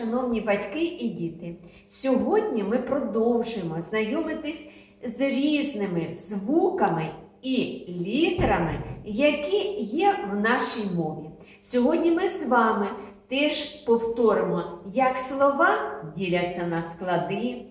шановні батьки і діти! Сьогодні ми продовжуємо знайомитись з різними звуками і літерами, які є в нашій мові. Сьогодні ми з вами теж повторимо, як слова діляться на склади,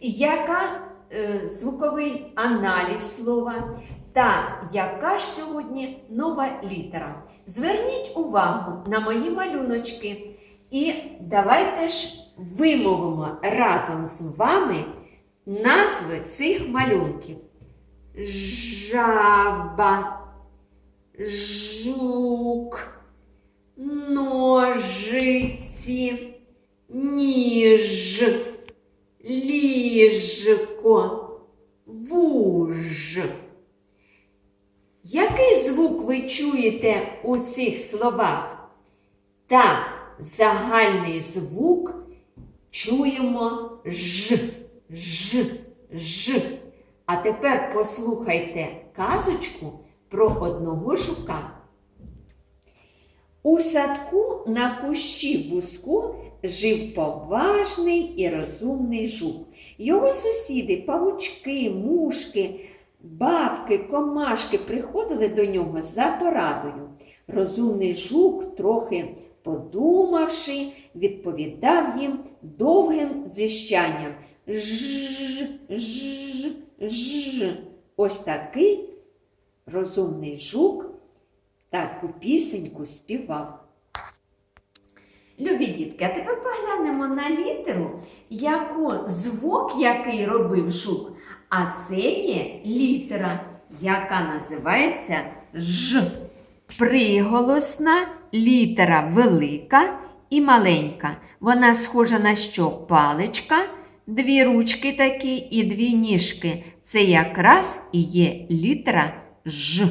яка е, звуковий аналіз слова та яка ж сьогодні нова літера. Зверніть увагу на мої малюночки. І давайте ж вимовимо разом з вами назви цих малюнків. Жаба, жук, ножиці, ніж, ліжко, вуж. Який звук ви чуєте у цих словах? Так, загальний звук чуємо ж, ж, ж. А тепер послухайте казочку про одного жука. У садку на кущі буску жив поважний і розумний жук. Його сусіди, павучки, мушки, бабки, комашки приходили до нього за порадою. Розумний жук, трохи подумавши, відповідав їм довгим зіщанням. Ж, ж, ж. Ось такий розумний жук таку пісеньку співав. Любі дітки, а тепер поглянемо на літеру, яку звук, який робив жук. А це є літера, яка називається Ж. Приголосна літера велика і маленька. Вона схожа на що? Паличка, дві ручки такі і дві ніжки. Це якраз і є літера Ж.